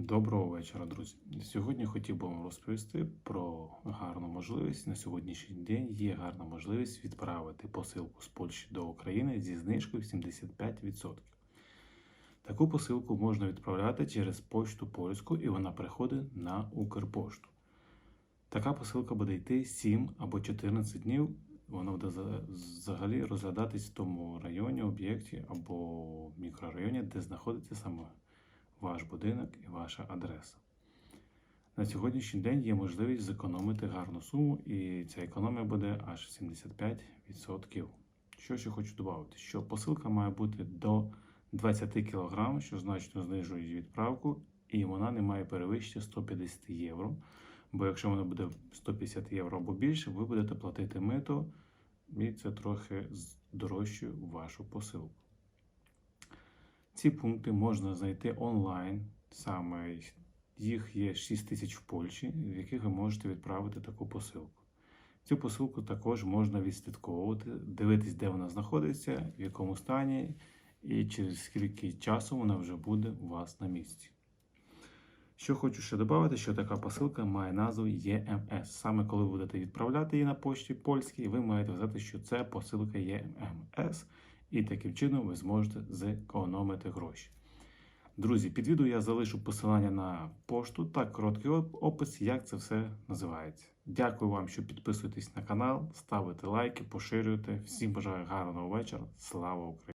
Доброго вечора, друзі. Сьогодні хотів би вам розповісти про гарну можливість. На сьогоднішній день є гарна можливість відправити посилку з Польщі до України зі знижкою 75%. Таку посилку можна відправляти через почту польську і вона приходить на Укрпошту. Така посилка буде йти 7 або 14 днів. Вона буде взагалі розглядатись в тому районі, об'єкті або мікрорайоні, де знаходиться саме ваш будинок і ваша адреса. На сьогоднішній день є можливість зекономити гарну суму, і ця економія буде аж 75%. Що ще хочу додати, що посилка має бути до 20 кг, що значно знижує відправку, і вона не має перевищити 150 євро. Бо якщо вона буде 150 євро або більше, ви будете платити мито, і це трохи дорожче вашу посилку. Ці пункти можна знайти онлайн. Саме їх є 6 тисяч в Польщі, в яких ви можете відправити таку посилку. Цю посилку також можна відслідковувати, дивитись, де вона знаходиться, в якому стані, і через скільки часу вона вже буде у вас на місці. Що хочу ще додати, що така посилка має назву ЄМС. Саме коли будете відправляти її на пошті польській, ви маєте знати, що це посилка ЄМС, і таким чином ви зможете зекономити гроші. Друзі, під відео я залишу посилання на пошту та короткий опис, як це все називається. Дякую вам, що підписуєтесь на канал, ставите лайки, поширюєте. Всім бажаю гарного вечора. Слава Україні!